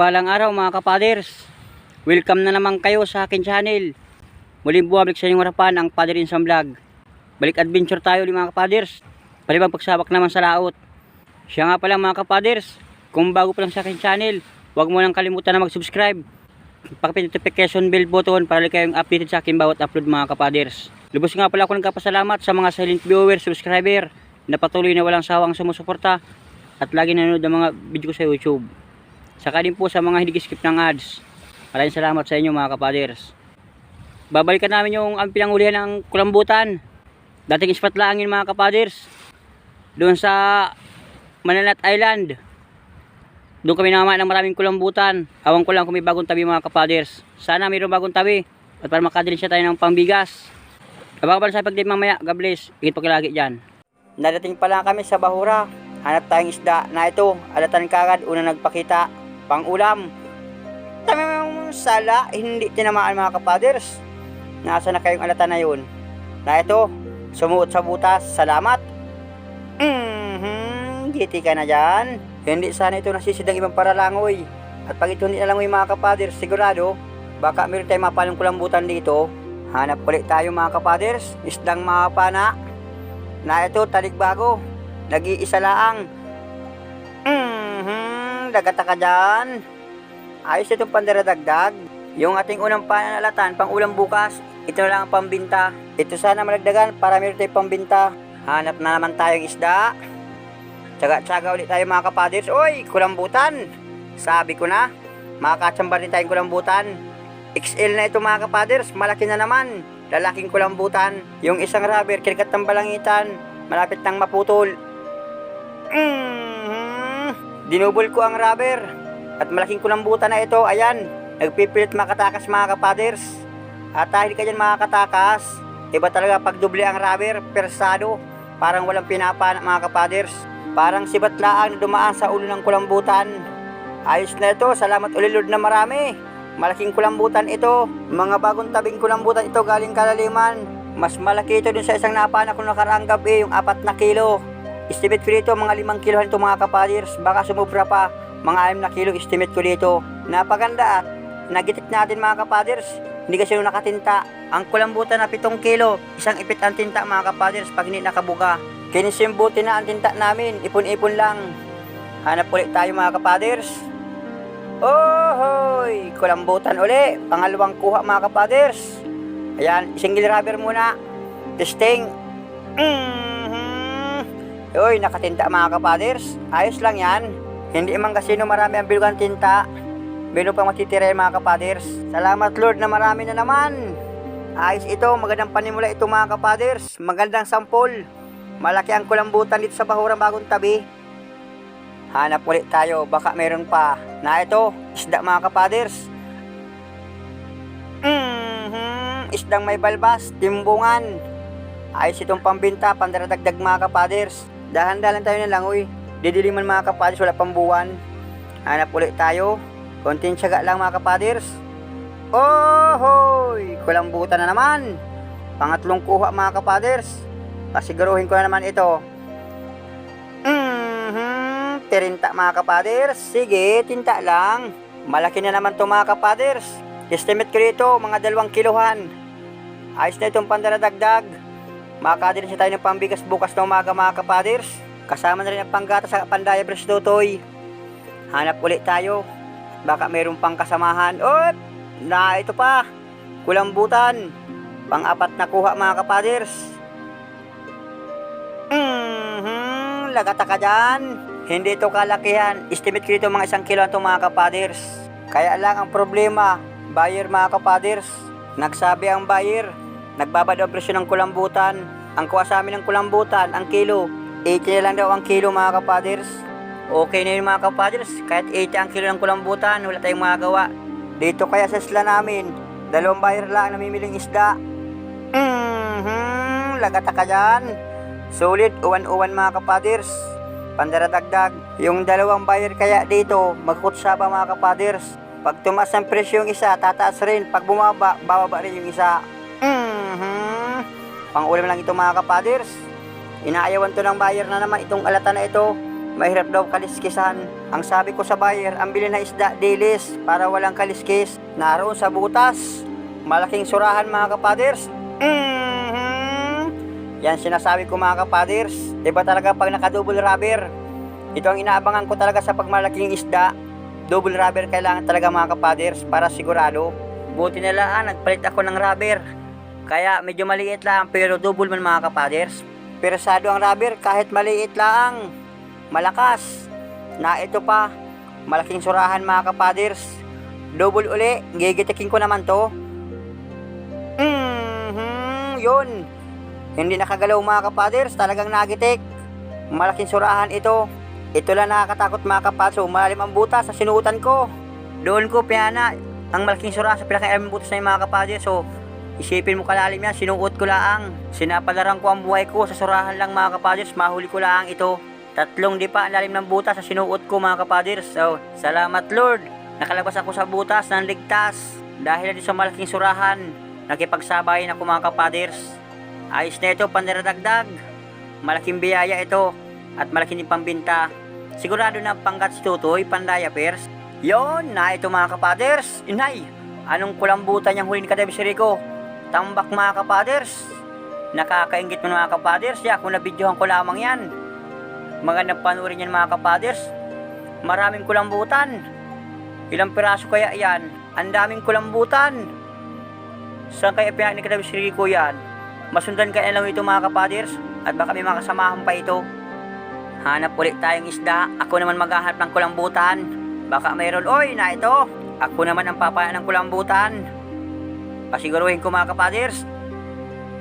Mapagpalang araw mga kapaders. Welcome na naman kayo sa akin channel. Muling bumabalik sa inyong harapan ang Father Insan Vlog. Balik adventure tayo ni mga kapaders. Palibang pagsabak naman sa laot. Siya nga pala mga kapaders. Kung bago pa lang sa akin channel, huwag mo nang kalimutan na mag-subscribe. Pakipin notification bell button para lagi kayong updated sa akin bawat upload mga kapaders. Lubos nga pala ako nagkapasalamat sa mga silent viewer, subscriber na patuloy na walang sawang sumusuporta at lagi nanonood ng mga video ko sa YouTube. Saka din po sa mga hindi skip ng ads. Maraming salamat sa inyo mga kapaders. Babalikan namin yung ang pinangulihan ng kulambutan. Dating spot lang yun mga kapaders. Doon sa Manalat Island. Doon kami nama ng maraming kulambutan. Awang ko lang kung may bagong tabi mga kapaders. Sana mayroong bagong tabi. At para makadalhin siya tayo ng pambigas. Abang sa pagdip mamaya. God bless. Ikit pa lagi dyan. Nadating pa lang kami sa Bahura. Hanap tayong isda na ito. Alatan kagad. Una nagpakita. Pang-ulam. Tamang sala. Hindi tinamaan mga kapaders. Nasa na kayong alatan na yun? Na ito. Sumuot sa butas. Salamat. Mhm. Giti ka na dyan. Hindi sana ito nasisidang ibang paralangoy. At pag ito hindi nalangoy mga kapaders, sigurado, baka meron tayong mapalong kulambutan dito. Hanap ulit tayo mga kapaders, isdang mapana. Na ito, taligbago. Nag-iisa laang. Dagata ka dyan. Ayos itong pandaradagdag. Yung ating unang panalatan, pang ulam bukas, ito na lang ang pambinta. Ito sana malagdagan para meron tayong pambinta. Hanap na naman tayong isda. Tsaga-tsaga ulit tayo mga kapaders. Oy, kulambutan. Sabi ko na, makakatsambar din tayong kulambutan. XL na ito mga kapaders, malaki na naman. Lalaking kulambutan. Yung isang rubber, kirikat ng balangitan. Malapit nang maputol. Mhm. Dinubol ko ang rubber. At malaking kulambutan na ito, ayan. Nagpipilit makatakas mga kapaders. At dahil ka dyan makakatakas, iba talaga pag doble ang rubber, persado. Parang walang pinapana mga kapaders. Parang sibat laang na dumaan sa ulo ng kulambutan. Ayos na ito, salamat uli Lord na marami. Malaking kulambutan ito. Mga bagong tabing kulambutan ito galing kalaliman. Mas malaki ito dun sa isang napana ko nakaraang gabi, yung apat na kilo. Estimate ko dito, mga limang kilohan ito mga kapaders. Baka sumubra pa, mga anim na kilo estimate ko dito. Napaganda at nagitik natin mga kapaders. Hindi kasi yung nakatinta. Ang kulambutan na pitong kilo, isang ipit ang tinta mga kapaders pag hindi nakabuga. Kinisimbuti na ang tinta namin, ipon-ipon lang. Hanap ulit tayo mga kapaders. Ohoy! Kulambutan uli. Pangalawang kuha mga kapaders. Ayan, single rubber muna. Testing. Mhm. Uy, nakatinta mga kapaders. Ayos lang yan. Hindi man kasi no marami ang bilugan tinta. Meron pang matitira yan mga kapaders. Salamat Lord na marami na naman. Ayos ito, magandang panimula ito mga kapaders. Magandang sampol. Malaki ang kulambutan dito sa bahurang bagong tabi. Hanap ulit tayo, baka meron pa. Na ito, isda mga kapaders. Mhm, isdang may balbas, timbungan. Ayos itong pambinta, pandaradagdag mga kapaders. Dahan-dahan tayo ng langoy. Didiliman mga kapaders, wala pang buwan. Hanap ulit tayo. Konting tiyaga lang mga kapaders. Ohoy! Kulambutan na naman. Pangatlong kuha mga kapaders. Pasiguruhin ko na naman ito. Mhm, tirinta mga kapaders. Sige, tinta lang. Malaki na naman to mga kapaders. Estimate ko dito, mga dalawang kilohan. Ayos na itong pandaradagdag. Makakadin siya tayo ng pambigas bukas na umaga mga kapaders. Kasama na rin ang panggata sa pandaya bres tutoy. Hanap ulit tayo. Baka mayroon pang kasamahan. Oop! Na ito pa. Kulambutan. Pang-apat na kuha mga kapaders. Mhm, lagata ka dyan. Hindi ito kalakihan. Estimate ko dito mga isang kilo ito mga kapaders. Kaya lang ang problema, buyer mga kapaders. Nagsabi ang buyer, nagbabad ang presyo ng kulambutan. Ang kuha sa amin ng kulambutan, ang kilo, 80 na lang daw ang kilo mga kapaders. Okay na yun mga kapaders, kahit 80 ang kilo ng kulambutan, wala tayong magagawa. Dito kaya sa isla namin, dalawang buyer lang ang namimiling isda. Mhm, lagata ka dyan. Sulit, uwan-uwan mga kapaders. Pandaradagdag, yung dalawang buyer kaya dito, magkutsa pa mga kapaders. Pag tumaas ang presyo yung isa, tataas rin. Pag bumaba, bababa rin yung isa. Mhm. Pang ulam lang ito mga kapaders. Inaayawan to ng buyer na naman itong alata na ito. mahirap daw kaliskisan. Ang sabi ko sa buyer, ang bilhin na isda dilis para walang kaliskis. Naroon sa butas. Malaking surahan mga kapaders. Mhm. Yan sinasabi ko mga kapaders. Iba talaga pag naka-double rubber. Ito ang inaabangan ko talaga sa pagmalaking isda. Double rubber kailangan talaga mga kapaders para sigurado. Buti na lang, nagpalit ako ng rubber. Kaya medyo maliit lang pero double man mga kapaders. Persado ang rubber kahit maliit lang. Malakas. Na ito pa, malaking surahan mga kapaders. Double uli, gigitikin ko naman to. Mhm, yun. Hindi nakagalaw mga kapaders, talagang nagitik. Malaking surahan ito. Ito lang nakakatakot mga kapaders. So, malalim ang butas sa sinuutan ko. Doon ko pinana ang malaking surahan sa pinakailang butas na yung mga kapaders. So, isipin mo kalalim yan, sinuot ko lang. Sinapalaran ko ang buhay ko sa surahan lang mga kapaders. Mahuli ko lang ito. Tatlong di pa ang lalim ng butas sa sinuot ko mga kapaders. So, salamat Lord. Nakalabas ako sa butas ng ligtas. Dahil din sa malaking surahan, nakipagsabayin ako mga kapaders. Ayos na ito, pandaradagdag. Malaking biyaya ito at malaking pambinta. Sigurado na panggat si Tutoy, pandaya pers. Yon, na ito mga kapaders. Inay, anong kulambutan niyang huli ni Kadebis Rico? Tambak mga kapaders. Nakakaingit mo mga kapaders. Ya, kung nabidyohan ko lamang yan. Magandang panurin yan mga kapaders. Maraming kulambutan. Ilang piraso kaya yan? Ang daming kulambutan. Saan kaya pinahin ni Kadebis Rico yan? Masundan kaya lang ito mga kapaders. At baka may mga kasamahan pa ito. Hanap ulit tayong isda. Ako naman maghahanap ng kulambutan. Baka mayroon, oy, na ito. Ako naman ang papaya ng kulambutan. Pasiguruhin ko mga kapaders.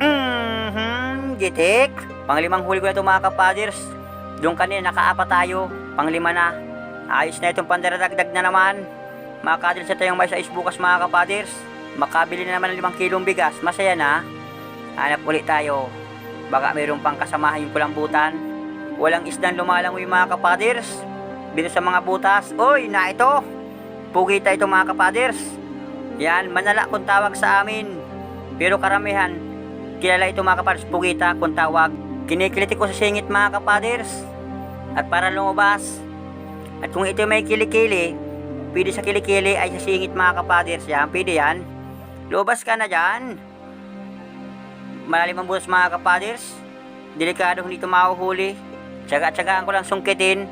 Mhm, gitik. Panglimang huli ko na ito mga kapaders. Doon kanina nakaapat tayo. Panglima na. Ayos na itong pandaradagdag na naman. Makadil sa tayong may sais bukas mga kapaders. Makabili na naman ng limang kilong bigas. Masaya na. Hanap ulit tayo. Baka mayroon pang kasamahan yung kulambutan. Walang isdang lumalangoy mga kapaders. Dito sa mga butas. Oy, na ito. Pugita ito mga kapaders. Yan, manala kung tawag sa amin. Pero karamihan, kilala ito mga kapaders, pugita kung tawag. Kinikiliti ko sa singit mga kapaders. At para lumabas. At kung ito may kilikili, pwede sa kilikili ay sa singit mga kapaders. Yan, pwede yan. Lumabas ka na dyan. Malalim ang butas mga kapaders. Delikado hindi ito mahuhuli. Tsaga-tsagaan ko lang sungkitin.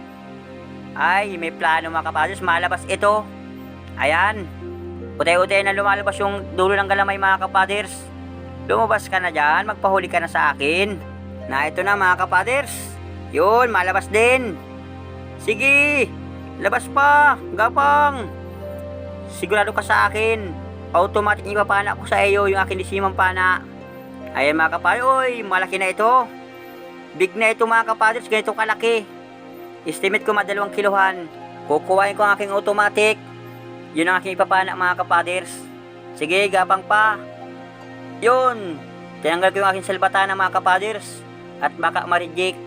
Ay, may plano mga kapaders. Malabas ito. Ayan. Utay-utay na lumalabas yung dulo ng galamay mga kapaders. Lumabas ka na dyan. Magpahuli ka na sa akin. Na ito na mga kapaders. Yun, malabas din. Sige. Labas pa. Gapang. Sigurado ka sa akin. Automatic ipapana ko sa iyo yung akin disimang pana. Ayan mga kapaders. Uy, malaki na ito. Big na ito mga kapaders. Ganito kalaki. Estimate ko madalawang kilohan. Kukuhain ko ang aking automatic. Yun ang aking ipapana mga kapaders. Sige, gabang pa. Yun. Tinanggal ko yung aking salbatana mga kapaders. At baka ma-reject.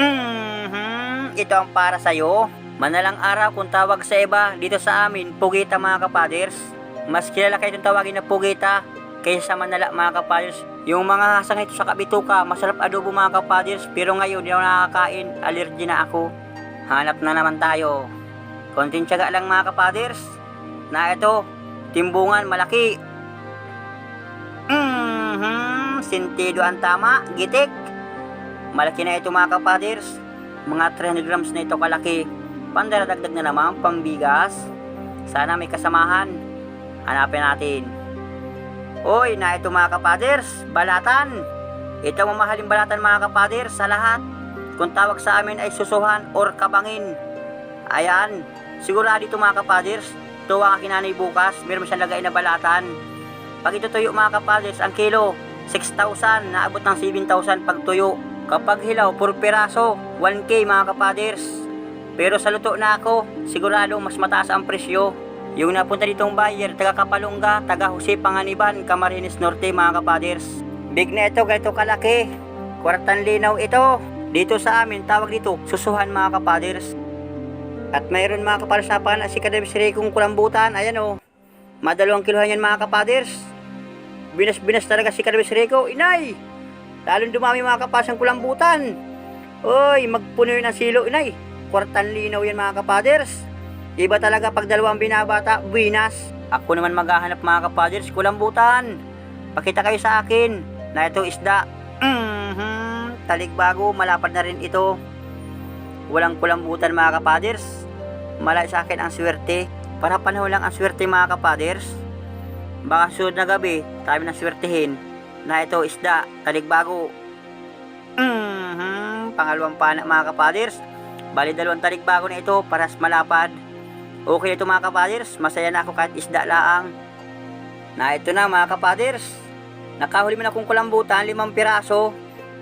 Mhm. Ito ang para sa'yo. Manalang araw kung tawag sa iba dito sa amin, Pugita mga kapaders. Mas kilala kayo itong tawagin na Pugita kaysa sa Manala mga kapaders. Yung mga hasang ito sa kabituka, masarap adobo mga kapaders. Pero ngayon, hindi ako nakakain, allergy na ako. Hanap na naman tayo. Konting tiyaga lang mga kapaders. Na ito, timbungan malaki. Mhm, sentido ang tama, gitik. Malaki na ito mga kapaders. Mga 300 grams na ito kalaki. Pandaradagdag na naman, pambigas. Sana may kasamahan. Hanapin natin. Uy, na ito mga kapaders, balatan. Ito mamahaling balatan mga kapaders sa lahat. Kung tawag sa amin ay susuhan or kabangin. Ayan, sigurado ito mga kapaders. Ito ang aking nanay bukas, meron siyang lagay na balatan. Pag ito tuyo mga kapaders, ang kilo, 6,000, naabot ng 7,000 pag tuyo. Kapag hilaw, puro piraso, 1K mga kapaders. Pero sa luto na ako, sigurado mas mataas ang presyo. Yung napunta ditong buyer, taga Kapalungga, taga Jose Panganiban, Camarines Norte mga kapaders. Big na ito, ganito kalaki. Kwartan linaw ito. Dito sa amin, tawag dito, susuhan mga kapaders. At mayroon mga kapaders na pan, si Kadebis Rikong kulambutan, ayan o. Madalawang kilohan yan mga kapaders. Binas-binas talaga si Kadebis Rico, inay! Lalong dumami mga kapasang kulambutan. Oy, magpuno ng silo, inay. Kwartan linaw yan mga kapaders. Iba talaga pag dalawang binabata, buinas. Ako naman maghahanap mga kapaders, kulambutan. Pakita kayo sa akin na ito isda. Mhm, taligbago, malapad na rin ito. Walang kulambutan mga kapaders. Malay sa akin ang swerte. Para panahon lang ang swerte mga kapaders. Baka sunod na gabi, tayo na swertihin na ito isda, taligbago. Mhm, pangalawang pana mga kapaders. Bali dalawang taligbago na ito para sa malapad. Okay ito mga kapaders, masaya na ako kahit isda laang. Na ito na mga kapaders. Nakahuli mo na kong kulambutan, limang piraso.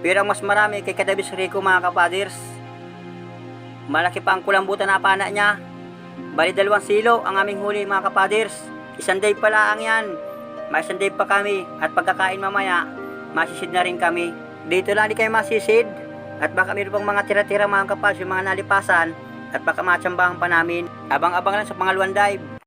Pero mas marami kay Kadabis Rico mga kapaders. Malaki pa ang kulambutan na pana niya. Bali dalawang silo ang aming huli mga kapaders. Isang day pala ang yan. May isang day pa kami at pagkakain mamaya, masisid na rin kami. Dito lang di kayo masisid. At baka mayroon pang mga tira-tira mga kapaders, yung mga nalipasan at baka matsambahan pa namin. Abang-abang lang sa pangalawang dive.